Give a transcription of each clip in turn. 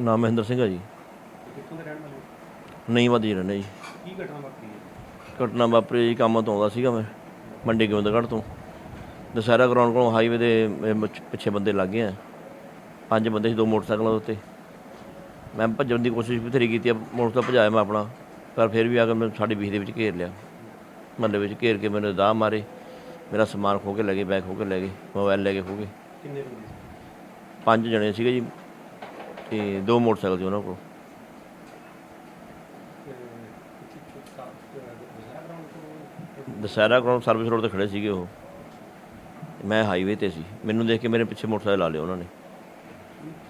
ਨਾਮ ਮਹਿੰਦਰ ਸਿੰਘ ਆ ਜੀ। ਕਿੱਥੋਂ ਦੇ ਰਹਿਣ ਵਾਲੇ ਹੋ? ਨਹੀਂ ਵਧੀ ਰਹਿੰਦੇ ਜੀ। ਕੀ ਘਟਨਾ ਵਾਪਰੀ ਹੈ? ਘਟਨਾ ਵਾਪਰੀ ਜੀ ਕੰਮ ਤੋਂ ਆਉਂਦਾ ਸੀਗਾ ਮੈਂ ਮੰਡੀ ਗੋਬਿੰਦਗੜ੍ਹ ਤੋਂ। ਦਸਹਿਰਾ ਗਰਾਊਂਡ ਕੋਲੋਂ ਹਾਈਵੇ ਦੇ ਮੁੱਛ- ਪਿੱਛੇ ਬੰਦੇ ਲੱਗ ਗਏ ਆ। ਪੰਜ ਬੰਦੇ ਸੀ ਦੋ ਮੋਟਰਸਾਈਕਲਾਂ ਦੇ ਉੱਤੇ। ਮੈਂ ਭੱਜਣ ਦੀ ਕੋਸ਼ਿਸ਼ ਬਥੇਰੀ ਕੀਤੀ ਆ ਮੋਟਰਸਾਈਕਲ ਭਜਾਇਆ ਮੈਂ ਆਪਣਾ ਪਰ ਫਿਰ ਵੀ ਆ ਕੇ ਮੈਨੂੰ ਸਾਡੀ ਬੀਹ ਦੇ ਵਿੱਚ ਘੇਰ ਲਿਆ। ਮਹੱਲੇ ਵਿੱਚ ਘੇਰ ਕੇ ਮੈਨੂੰ ਦਾਅ ਮਾਰੇ ਮੇਰਾ ਸਮਾਨ ਖੋ ਕੇ ਲੈ ਗਏ ਬੈਗ ਖੋ ਕੇ ਲੈ ਗਏ ਮੋਬਾਈਲ ਲੈ ਕੇ ਖੋ ਗਏ। ਕਿੰਨੇ ਬੰਦੇ ਸੀ? ਪੰਜ ਜਣੇ ਸੀਗੇ ਜੀ। ਤੇ ਦੋ ਮੋਟਰਸਾਈਕਲ ਸੀ ਉਹਨਾਂ ਕੋਲ। ਦਸਹਿਰਾ ਗਰਾਊਂਡ ਸਰਵਿਸ ਰੋਡ ਤੇ ਖੜੇ ਸੀਗੇ ਉਹ। ਮੈਂ ਹਾਈਵੇ ਤੇ ਸੀ। ਮੈਨੂੰ ਦੇਖ ਕੇ ਮੇਰੇ ਪਿੱਛੇ ਮੋਟਰਸਾਈਕਲ ਲਾ ਲਿਆ ਉਹਨਾਂ ਨੇ।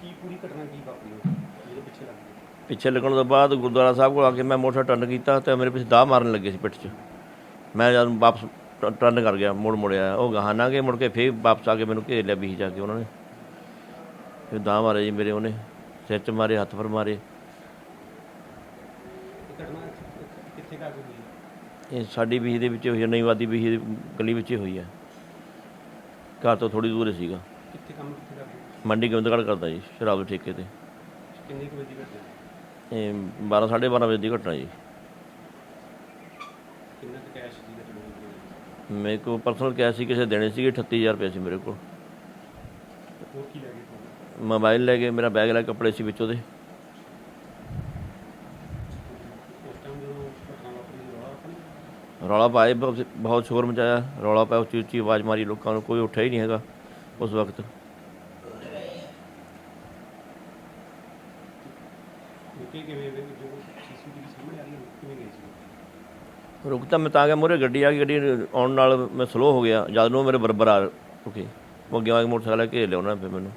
ਕੀ ਪੂਰੀ ਘਟਨਾ ਕੀ ਵਾਪਰੀ ਹੈ ਜਿਹਦੇ ਪਿੱਛੇ ਲੱਗ ਗਏ ਪਿੱਛੇ ਲੱਗਣ ਤੋਂ ਬਾਅਦ ਗੁਰਦੁਆਰਾ ਸਾਹਿਬ ਕੋਲ ਆ ਕੇ ਮੈਂ ਮੋਟਰਸਾਈਕਲ ਟਰਨ ਕੀਤਾ ਤੇ ਮੇਰੇ ਪਿੱਛੇ ਦਾਅ ਮਾਰਨ ਲੱਗੇ ਸੀ ਪਿੱਠ 'ਚ। ਮੈਂ ਜਦ ਵਾਪਸ ਟ- ਟਰਨ ਕਰ ਗਿਆ ਮੁੜ ਮੁੜਿਆ। ਉਹ ਗਾਹਾਂ ਨਾ ਗਏ ਮੁੜ ਕੇ ਫੇਰ ਵਾਪਸ ਆ ਕੇ ਮੈਨੂੰ ਘੇਰ ਲਿਆ ਬੀਹ ਜਾ ਕੇ ਉਹਨਾਂ ਨੇ। ਫਿਰ ਦਾਅ ਮਾਰੇ ਜੀ ਮੇਰੇ ਉਹਨੇ। ਸਿਰ 'ਚ ਮਾਰੇ ਹੱਥ ਪਰ ਮਾਰੇ। ਇਹ ਘਟਨਾ ਕਿੱਥੇ ਕਾ ਹੋਈ ਹੈ? ਇਹ ਸਾਡੀ ਬੀਹ ਦੇ ਵਿੱਚ ਹੋਈ ਹੈ ਨਈਵਾਦੀ ਬੀਹ ਦੀ ਗਲੀ ਵਿੱਚ ਹੀ ਹੋਈ ਹੈ। ਘਰ ਤੋਂ ਥੋੜੀ ਦੂਰ ਸੀਗਾ। ਕਿੱਥੇ ਕੰਮ ਕਿੱਥੇ ਕਰਦੇ? ਮੰਡੀ ਗੋਬਿੰਦਗੜ੍ਹ ਕਰਦਾ ਜੀ ਸ਼ਰਾਬ ਦੇ ਠੇਕੇ ਤੇ। ਕਿੰਨੇ ਕੁ ਵਜੇ ਦੀ ਘਟਨਾ ਇਹ 12 12:30 ਵਜੇ ਦੀ ਘਟਨਾ ਜੀ। ਕਿੰਨਾ ਕੁ ਕੈਸ਼ ਘਟਨਾ ਹੋਈ ਮੇਰੇ ਕੋਲ ਪਰਸਨਲ ਕੈਸ਼ ਸੀ ਕਿਸੇ ਦੇਣੇ ਸੀਗੇ 38000 ਰੁਪਏ ਸੀ ਮੇਰੇ ਕੋਲ। ਹੋਰ ਕੀ ਲੈ ਗਏ ਤੁਹਾਨੂੰ? ਮੋਬਾਈਲ ਲੈ ਗਏ ਮੇਰਾ ਬੈਗ ਲੈ ਕੇ ਕੱਪੜੇ ਸੀ ਵਿੱਚ ਉਹਦੇ। ਰੌਲਾ ਪਾਏ ਬਹੁਤ ਸ਼ੋਰ ਮਚਾਇਆ। ਰੌਲਾ ਪਾਇਆ ਉੱਚੀ ਉੱਚੀ ਆਵਾਜ਼ ਮਾਰੀ ਲੋਕਾਂ ਨੂੰ ਕੋਈ ਉੱਠਿਆ ਹੀ ਨਹੀਂ ਹੈਗਾ ਉਸ ਵਕਤ। ਰੁਕੇ ਤਾਂ ਮੈਂ ਤਾਂ ਗਿਆ ਮੂਹਰੇ ਗੱਡੀ ਆ ਗਈ ਗੱਡੀ ਆਉਣ ਨਾਲ ਮੈਂ ਸਲੋ ਹੋ ਗਿਆ ਜਦ ਨੂੰ ਮੇਰੇ ਬਰਬਰ ਆ ਰੁਕੇ। ਉਹ ਅੱਗੇ ਆ ਕੇ ਮੋਟਰਸਾਈਕਲ ਲੈ ਕੇ ਘੇਰ ਲਿਆ ਉਹਨਾਂ ਨੇ ਫਿਰ ਮੈਨੂੰ।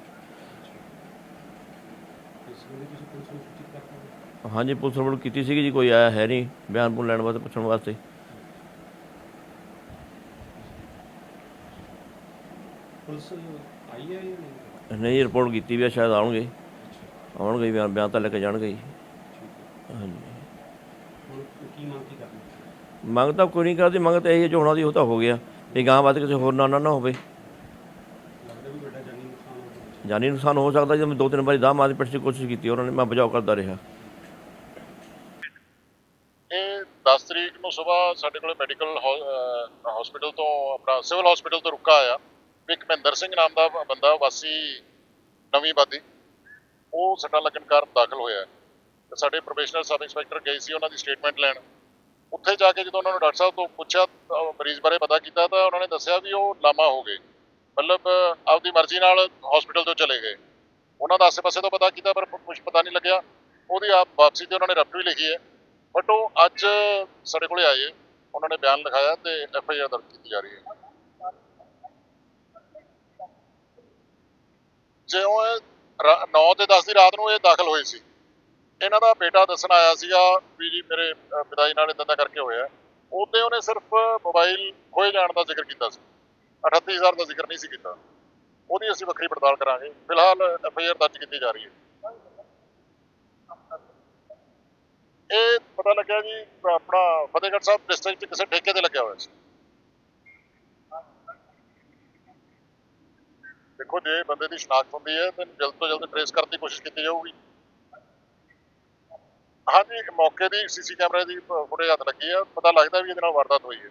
ਇਸ ਵੇਲੇ ਤੁਸੀਂ ਪੁਲਿਸ ਨੂੰ ਸੂਚਿਤ ਕਰਤਾ ਹੋ ਹਾਂਜੀ ਪੁਲਿਸ ਰਿਪੋਰਟ ਕੀਤੀ ਸੀਗੀ ਜੀ ਕੋਈ ਆਇਆ ਹੈ ਨਹੀਂ ਬਿਆਨ ਬੁਨ ਲੈਣ ਵਾਸਤੇ ਪੁੱਛਣ ਵਾਸਤੇ। ਪੁਲਿਸ ਆਈ ਹੈ ਜਾਂ ਨਹੀਂ? ਨਹੀਂ ਰਿਪੋਰਟ ਕੀਤੀ ਵੀ ਆ ਸ਼ਾਇਦ ਆਉਣਗੇ। ਆਉਣਗੇ ਬਿਆਨ ਬਿਆਨ ਤਾਂ ਲੈ ਕੇ ਜਾਣਗੇ ਜੀ। ਹਾਂਜੀ। ਹੁਣ ਕੀ ਮੰਗ ਕੀ ਕਰਨੀ? ਮੰਗ ਤਾਂ ਕੋਈ ਨਹੀਂ ਕਰਦੀ ਮੰਗ ਤਾਂ ਇਹ ਹੈ ਜੋ ਹੋਣਾ ਸੀ ਉਹ ਤਾਂ ਹੋ ਗਿਆ। ਇਹ ਗਾਂ ਬਾਅਦ ਕਿਸੇ ਹੋਰ ਨਾਲ ਨਾ ਨਾ ਹੋਵੇ ਲੱਗਦਾ ਵੀ ਵੱਡਾ ਜਾਨੀ ਨੁਕਸਾਨ ਹੋ ਗਿਆ ਜਾਨੀ ਨੁਕਸਾਨ ਹੋ ਸਕਦਾ ਜਦੋਂ ਮੈਂ ਦੋ ਤਿੰਨ ਵਾਰੀ ਦਾਹ ਮਾਰਨ ਦੀ ਪਿੱਛੇ ਕੋਸ਼ਿਸ਼ ਕੀਤੀ, ਉਹਨਾਂ ਨੇ ਮੈਂ ਬਚਾਓ ਕਰਦਾ ਰਿਹਾ। ਇਹ 10 ਤਰੀਕ ਨੂੰ ਸਵੇਰ ਸਾਡੇ ਕੋਲੇ ਮੈਡੀਕਲ ਹਸਪੀਟਲ ਤੋਂ ਆਪਣਾ ਸਿਵਲ ਹਸਪੀਟਲ ਤੋਂ ਰੁਕਾ ਆਇਆ ਇੱਕ ਮਹਿੰਦਰ ਸਿੰਘ ਨਾਮ ਦਾ ਬੰਦਾ, ਵਾਸੀ ਨਵੀਂ ਬਾਦੀ, ਉਹ ਸੱਟਾਂ ਲੱਗਣ ਕਾਰਨ ਦਾਖਲ ਹੋਇਆ। ਤੇ ਸਾਡੇ ਪ੍ਰੋਫੈਸ਼ਨਲ ਸਬ ਇੰਸਪੈਕਟਰ ਗਏ ਸੀ, ਉਹਨਾਂ ਦੀ ਸਟੇਟਮੈਂਟ ਲੈਣ। ਉੱਥੇ ਜਾ ਕੇ ਜਦੋਂ ਉਹਨਾਂ ਨੂੰ ਡਾਕਟਰ ਸਾਹਿਬ ਤੋਂ ਪੁੱਛਿਆ ਮਰੀਜ਼ ਬਾਰੇ ਪਤਾ ਕੀਤਾ, ਤਾਂ ਉਹਨਾਂ ਨੇ ਦੱਸਿਆ ਵੀ ਉਹ ਲਾਮਾ ਹੋ ਗਏ। ਮਤਲਬ ਆਪਦੀ ਮਰਜ਼ੀ ਨਾਲ ਹਸਪੀਟਲ ਤੋਂ ਚਲੇ ਗਏ। ਉਹਨਾਂ ਦਾ ਆਸੇ-ਪਾਸੇ ਤੋਂ ਪਤਾ ਕੀਤਾ ਪਰ ਕੁਝ ਪਤਾ ਨਹੀਂ ਲੱਗਿਆ। ਉਹਦੀ ਆਪ ਵਾਪਸੀ ਤੇ ਉਹਨਾਂ ਨੇ ਰਫਟ ਵੀ ਲਿਖੀ ਹੈ। ਬਟ ਉਹ ਅੱਜ ਸਾਡੇ ਕੋਲੇ ਆਏ। ਉਹਨਾਂ ਨੇ ਬਿਆਨ ਲਿਖਾਇਆ ਤੇ ਐਫ ਆਈ ਆਰ ਦਰਜ ਕੀਤੀ ਜਾ ਰਹੀ ਹੈ। ਜਿਉਂ ਇਹ 9 ਤੇ 10 ਦੀ ਰਾਤ ਨੂੰ ਇਹ ਦਾਖਲ ਹੋਏ ਸੀ। ਇਹਨਾਂ ਦਾ ਬੇਟਾ ਦੱਸਣ ਆਇਆ ਸੀਗਾ ਵੀ ਜੀ ਮੇਰੇ ਅਹ, ਪਿਤਾ ਜੀ ਨਾਲ ਇਦਾਂ ਦਾ ਕਰਕੇ ਹੋਇਆ। ਉਹਦੇ ਉਹਨੇ ਸਿਰਫ ਮੋਬਾਈਲ ਖੋਏ ਜਾਣ ਦਾ ਜ਼ਿਕਰ ਕੀਤਾ ਸੀ। 38000 ਦਾ ਜ਼ਿਕਰ ਨਹੀਂ ਸੀ ਕੀਤਾ। ਉਹਦੀ ਅਸੀਂ ਵੱਖਰੀ ਪੜਤਾਲ ਕਰਾਂਗੇ। ਫਿਲਹਾਲ ਐਫ ਆਈ ਆਰ ਦਰਜ ਕੀਤੀ ਜਾ ਰਹੀ ਹੈ। ਇਹ ਪਤਾ ਲੱਗਿਆ ਜੀ, ਆਪਣਾ ਫਤਿਹਗੜ੍ਹ ਸਾਹਿਬ ਡਿਸਟ੍ਰਿਕਟ ਕਿਸੇ ਠੇਕੇ ਤੇ ਲੱਗਿਆ ਹੋਇਆ ਸੀ। ਦੇਖੋ, ਜੇ ਬੰਦੇ ਦੀ ਸ਼ਨਾਖਤ ਹੁੰਦੀ ਹੈ, ਤਾਂ ਜਲਦ ਤੋਂ ਜਲਦ ਟ੍ਰੇਸ ਕਰਨ ਦੀ ਕੋਸ਼ਿਸ਼ ਕੀਤੀ ਜਾਊਗੀ। ਹਾਂਜੀ, ਇੱਕ ਮੌਕੇ ਦੀ ਸੀਸੀ ਕੈਮਰੇ ਦੀ ਫੁਟੇਜ ਹੱਥ ਲੱਗੀ ਆ। ਪਤਾ ਲੱਗਦਾ ਵੀ ਇਹਦੇ ਨਾਲ ਵਾਰਦਾਤ ਹੋਈ ਹੈ।